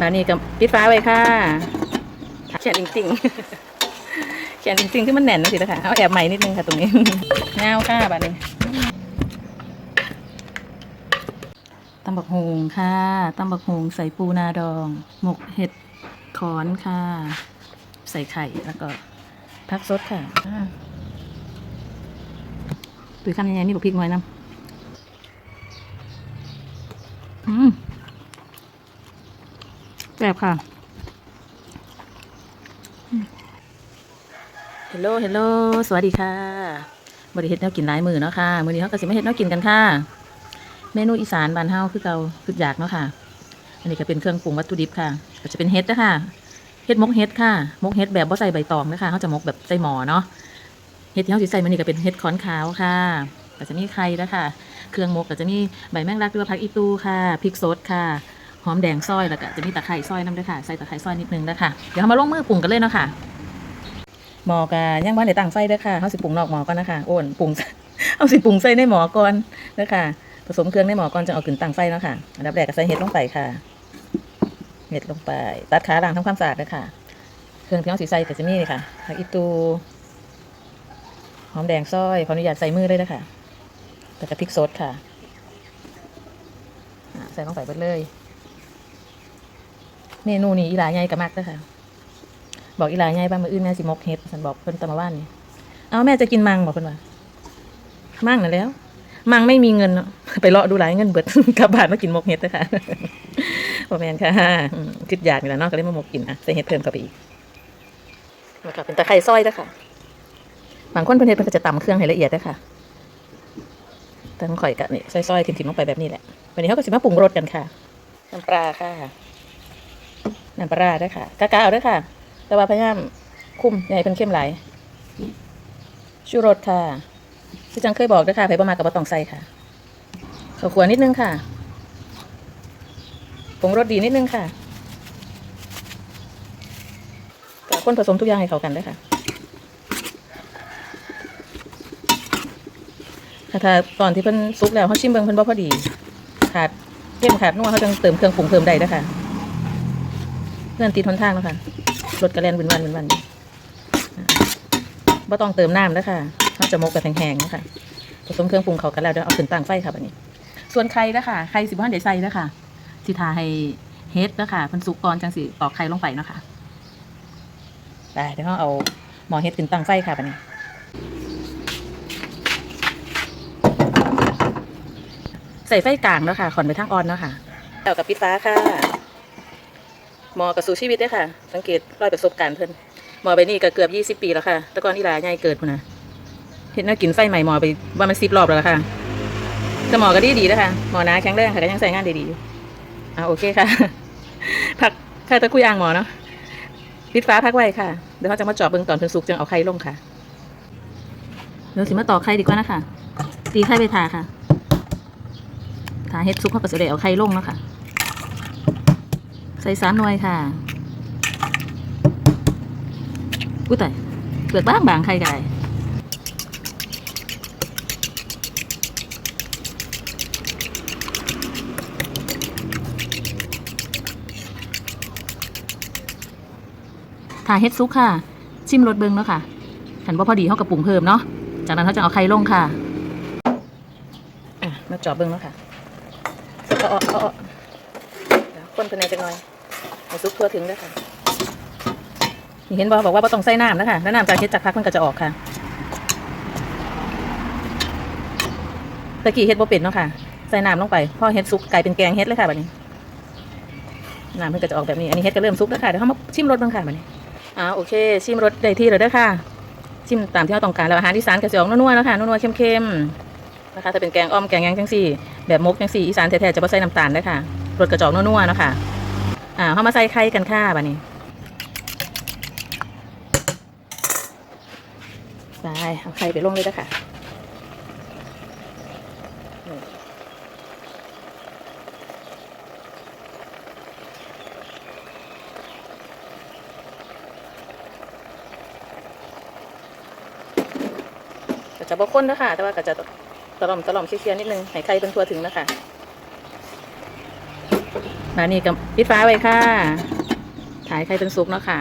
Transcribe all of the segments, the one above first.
มานี่กับปิดฟ้าไว้ค่ะแขนจริงๆแขนจริงๆที่มันแน่นนะสินะคะเอาแอบใหม่นิดนึงค่ะตรงนี้เงาค่ะบัดนี้ตำบักฮงค่ะตำบักฮงใส่ปูนาดอง หมกเห็ดขอนค่ะ ใส่ไข่แล้วก็พักซดค่ะ ตุยคำยังไงนี่บอกพริกน้อยน้ำอืมแซ่บค่ะเฮลโลเฮลโลสวัสดีค่ะบริเฮ็ดแนวกินหลายมือเนาะค่ะ มือนี้เขาก็สิมาเฮ็ดแนวกินกันค่ะ เมนูอีสานบ้านเฮาคือเกาคืออยากเนาะค่ะ อันนี้ก็เป็นเครื่องปรุงวัตถุดิบค่ะ ก็จะเป็นเฮ็ดนะคะเฮ็ดมกเฮ็ดค่ะ มกเฮ็ดแบบบ่ใส่ใบตองนะคะเขาจะมกแบบใส่หมอเนาะ เฮ็ดที่เขาสิใส่มื้อนี้ก็เป็นเฮ็ดขอนขาวค่ะก็จะมีไข่นะค่ะ เครื่องมกก็จะมีใบแมงลักหรือว่าผักอีตูค่ะพริกสดค่ะหอมแดงซอยแล้วก็จะมีตะไคร้ซอยน้ำด้วยค่ะใส่ตะไคร้ซอยนิดนึงนะคะเดี๋ยวเรามาลงมือปรุงกันเลยเนาะค่ะหมอกะย่างบ้านในตั้งไฟเด้อค่ะเขาสิปรุงนอกหมอก่อนนะคะโอนปรุงเอาสิปรุงใส่ในหมอก่อนเด้อค่ะผสมเครื่องในหมอก่อนจะเอาขึ้นตั้งไฟเนาะค่ะอันดับแรกก็ใส่เห็ดลงไปค่ะเห็ดลงไป ตัดขาล้างทำความสะอาดเด้อค่ะ เครื่องที่เขาสิใส่ก็จะมีนี่ค่ะผักอีตู อมแดงซอย ขออนุญาตใส่มือเลยนะคะแล้วก็พริกสดค่ะอะ ใส่ลงไปเบิดเลย เมนูนี้อีหลาใหญ่กับมักเด้อค่ะบอกอีหลาใหญ่บ้างมืออื่นแม่สิมกเฮ็ดฉันบอกเพิ่นแตมาว่านนี่เอาแม่จะกินมังบอกเพิ่นว่า มังน่ะแล้ว มังไม่มีเงินเนาะไปเลาะดูหลายเงินเบิดกลับบ้านมากินมกเฮ็ดเด้อค่ะบ่แมนค่ะคิดอยากนี่แหละเนาะก็เลยมามกกินอะใส่เฮ็ดเพิ่มเข้าไปอีกแล้วก็เป็นตะไคร้ซอยเด้อค่ะ บางคนเพิ่นเฮ็ดเพิ่นก็จะตำเครื่องให้ละเอียดเด้อค่ะแต่ของข่อยก็นี่ซอยๆทิ่มๆลงไปแบบนี้แหละวันนี้เขาก็สิมาปรุงรสกันค่ะน้ำปลาค่ะน้ำปลาร้าด้วยค่ะกะกะเอาด้วยค่ะ แต่ว่าพยายามคุมอย่าให้เป็นเข้มไหลายชูรสค่ะที่จังเคยบอกด้วยค่ะไผ่ประมาณกับบะตองใส่ค่ะข้าวขัวนิดนึงค่ะผงรสดีนิดนึงค่ะกับคนผสมทุกอย่างให้เข้ากันด้วยค่ะ ถ้าตอนที่เพิ่นซุกแล้วเขาชิมเบิ่งเพิ่นบ่พอดี ขาดเข้มขาดนัวเขาจังเติมเครื่องปรุงเพิ่มได้ด้วค่ะเพื่อนตีทนทางแล้วค่ะรถกระแลนวินวันวินวันบ่ต้องเติมน้ำแล้วค่ะน่าจะมกแบบแห้งๆนะคะผสมเครื่องปรุงเขากันแล้วเดี๋ยวเอาขึ้นตั้งไฟค่ะบัดนี้ ส่วนไข่นะคะไข่สิบห้าเดใส่นะคะสิทาให้เฮ็ดนะคะเพันสุกก่อนจังสิตอกไข่ลงไปนะคะได้เดี๋ยวเราเอาหมอเฮ็ดขึ้นตั้งไฟค่ะบัดนี้ ใส่ไฟกลางแล้วค่ะขอนไปทางออนเนาะค่ะแล้วกับปิดฟ้าค่ะหมอกับสู่ชีวิตเด้ค่ะ สังเกตรอยประสบการณ์เพิ่นหมอไปนี่ก็เกือบยี่สิบปีแล้วค่ะแต่ก่อนอีหลาใหญ่เกิดพุ่นนะเห็นน่ากินไฟใหม่หมอไปว่ามันสิบรอบแล้วล่ะค่ะแต่หมอก็ดีดีนะคะหมอนะแข็งแรงค่ะก็ยังใส่งานได้ดีอยู่อ่าโอเคค่ะพักแค่ตะคุยอ่างหมอเนาะปิดฟ้าพักไว้ค่ะเดี๋ยวเขาจะมาจอบเบิ่งตอนเพิ่นสุกจึงเอาไข่ลงค่ะเดี๋ยวสิมาต่อไข่ดีกว่านะคะตีไข่ไปทาค่ะ ทาเฮ็ดซุปเขาก็จะได้เอาไข่ลงเนาะค่ะ ใส่สามหน่วยค่ะกู้แต่เปลือกบางบางไข่ไก่ถ้าเฮ็ดซุกค่ะ ชิมรสเบิงเนาะค่ะขันว่าพอดีเขากับปรุงเพิ่มเนาะจากนั้นเขาจะเอาไข่ลงค่ะะมาจอบเบิงเนาะค่ะ เอาออกเอายวคนเป็นจังหน่อยเอาซุปทั่วถึงด้วค่ะนี่เห็นบอกบอกว่าต้องใส่น้ำนะคะแล้วน้ำจากเฮ็ดจากพักมันก็จะออกค่ะตะกี้เฮ็ดบ่เป็นเนาะค่ะ ใส่น้ำลงไปพอเฮ็ดซุกกลายเป็นแกงเฮ็ดเลยค่ะแบบนี้น้ำมันก็จะออกแบบนี้ อันนี้เฮ็ดก็เริ่มซุกแล้วค่ะเดี๋ยวเขามาชิมรสบ้างค่ะแบบนี้อ่าโอเค ชิมรสได้ที่เลยเด้อค่ะ ชิมตามที่เราต้องการแล้วอาหารอีสานก็จะออกนัวๆแล้วค่ะนัวๆเค็มๆนะคะถ้าเป็นแกงอ้อมแกงยังจังสี่ แบบมกจังสี่อีสานแท้ๆจะบ่ใส่น้ำตาลเด้ค่ะรสกระจอกนัวๆเนาะค่ะอ่าเขามาใส่ไข่กันค่ะบัดนี้ไปเอาไข่ไปลงเลยนะคะจะบกข้นนะคะแต่ว่าก็จะ ตะล่อมตะล่อมเคลียร์ๆนิดนึงให้ไข่เป็นทั่วถึงนะคะมานี่กับปิดฟ้าไว้ค่ะ ถ่ายไข่เป็นซุปเนาะค่ะ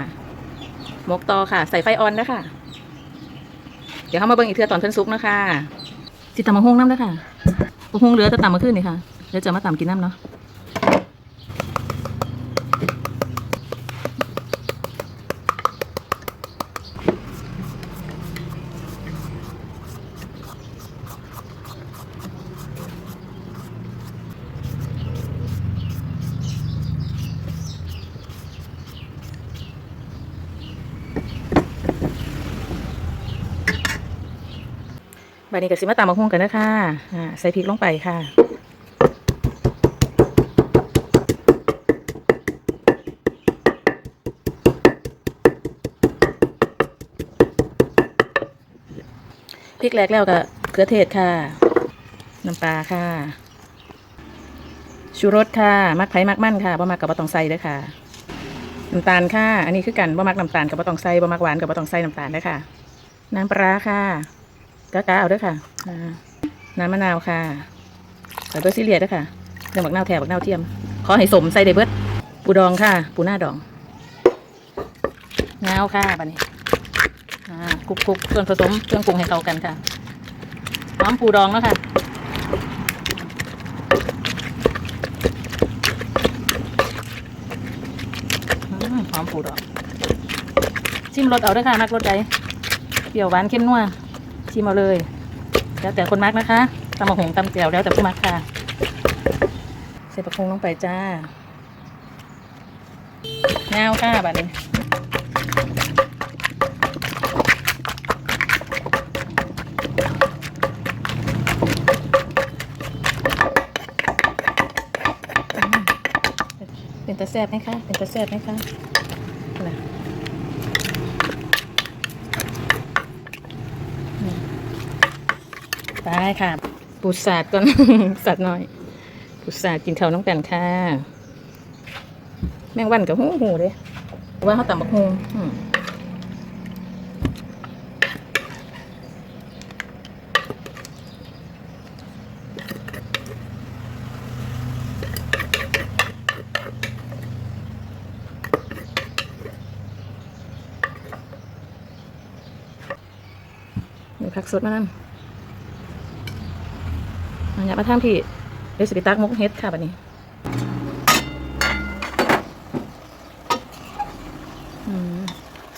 มกต่อค่ะ ใส่ไฟออนนะคะ เดี๋ยวเข้ามาเบิ่งอีกเทือตอนเพิ่นซุปนะคะสิตำมะฮุ่งน้ำนะคะมะฮุ่งเหลือจะตำมาขึ้นนี่ค่ะ เดี๋ยวจะมาตำกินน้ำเนาะ วันนี้ก็สิมาตามมาหุ้งกันนะคะอ่าใส่พริกลงไปค่ะพริกแรกแล้วก็เกลือเทศค่ะ น้ำปลาค่ะ ชูรสค่ะ มักไผ่มักมั่นค่ะบ่มักกับบ่ต้องใส่เด้อค่ะ น้ำตาลค่ะ อันนี้คือกันบ่มักน้ำตาลกับบ่ต้องใส่บ่มักหวานกับบ่ต้องใส่น้ำตาลด้อค่ะ น้ำปลาค่ะ กะกะเอาด้วยค่ะน้ำมะนาวค่ะใส่เบอร์ซิเลียด้วยค่ะเรื่องบักนาวแถบบักนาวเทียม ขอให้สมใส่ได้เบิดปูดองค่ะ ปูหน้าดองเงาค่ะบัดนี้คลุกคลุกส่วนผสมเครื่องปรุงให้เข้ากันค่ะหอมปูดองแล้วค่ะหอมปูดองชิมรสเอาด้วยค่ะ มักรสใดเปรี้ยวหวานเข้มนัว ชิมเอาเลย แล้วแต่คนมักนะคะตำมะหงตำแจ่วแล้วแต่ผู้มักค่ะใส่ปลาคงลงไปจ้าแนวค่ะบัดนี้เป็นตะแซบไหมคะ เป็นตะแซบไหมคะ ไปค่ะ ปูสาดก่อน สัตว์หน่อย ปูสาดกินข้าวน้องกันค่ะ แมงวันกับหูหูเลยว่าเขาต่ำบักหูพักสดมานั่น อันนี้มาทางพี่เดี๋ยวสิไปตักมกเฮ็ดค่ะบัดนี้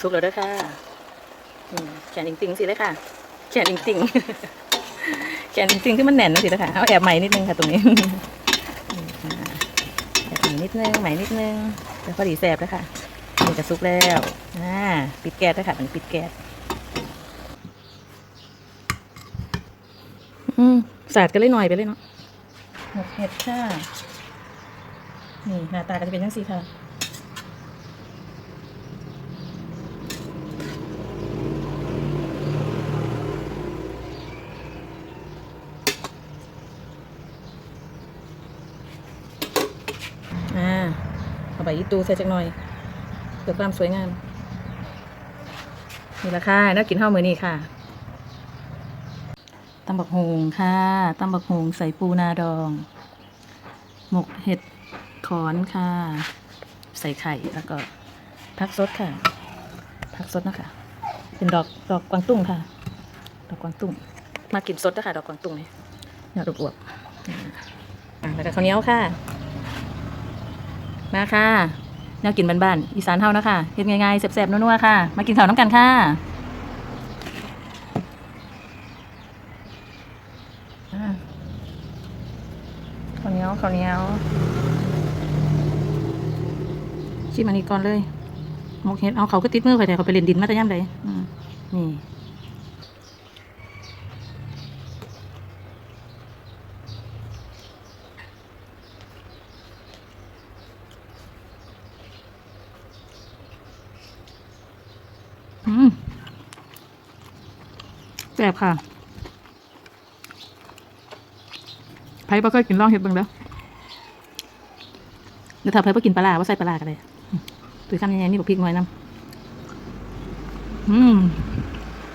สุกแล้วด้อค่ะแขนติงๆสิเลยค่ะ แขนติงๆแขนติงๆที่มันแน่นนะสิเลยค่ะ เอาแอบใหม่นิดนึงค่ะตรงนี้แอบใหม่นิดนึงใหม่นิดนึงแล้วพอดีแสบแล้วค่ะนี่จะสุกแล้วอ่าปิดแก๊สแล้วค่ะมันปิดแก๊สอืม สาดกันเลยหน่อยไปเลยเนาะหมกเห็ดค่ะนี่หน้าตาก็จะเป็นยังสีค่ะอ่าเอาใบอีตูใส่จักหน่อยเพื่อความสวยงามนี่ละค่ะน่ากินข้าวมือนี้ค่ะ ตำบักฮงค่ะตำบักฮงใส่ปูนาดอง หมกเห็ดขอนค่ะ ใส่ไข่แล้วก็ผักสดค่ะผักสดนะคะ เป็นดอกดอกกวางตุ้งค่ะ ดอกกวางตุ้ง มากินสดนะคะดอกกวางตุ้งนี่เนี่ยอวบๆแล้วก็ข้าวเหนียวค่ะ มาค่ะแนวกินบ้านๆอีสานเท่านะคะเฮ็ดง่ายๆแซ่บๆนัวๆค่ะ มากินข้าวน้ำกันค่ะ อ่าข้าวเหนี ยวข้าวเหนียวชิมอันนี้ก่อนเลยหมกเห็ดเอาเขาก็ติดมือไปแต่เขาไปเล่นดินมาแต่ย่ำเลยนี่แซ่บค่ะไผ่บ่เคยกินลองเห็ดบิ่งเด้อ แล้ถ้าเพื่อกินปลาว่าใส่ปลากันเลยตุยทำยังไงนี่บอกพริกน้อยน้ำอืม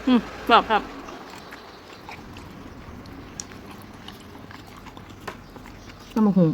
อืมกรอบครับน้ำมันหง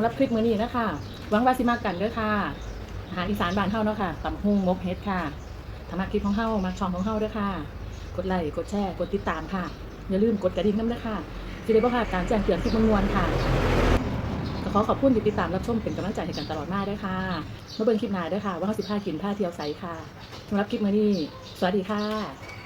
ำหรับคลิปมื้อนี้นะคะหวังว่าสิมากกันเด้อค่ะ อาหารอีสานบ้านเฮาเนาะค่ะตำฮุ่งมกเฮ็ดค่ะถ้ามาคลิปของเฮามาช่องของเฮาเด้อค่ะ กดไลค์ กดแชร์ กดติดตามค่ะ อย่าลืมกดกระดิ่งนำเด้อค่ะสิได้บ่พลาดการแจ้งเตือนคลิปมวนๆค่ะก็ขอขอบคุณที่ติดตามรับชมเป็นกำลังใจให้กันตลอดมาด้วยค่ะมาเบิ่งคลิปหน้าด้อค่ะ ว่าเฮาสิพากินพาเที่ยวไสค่ะสำหรับคลิปมื้อนี้ สวัสดีค่ะ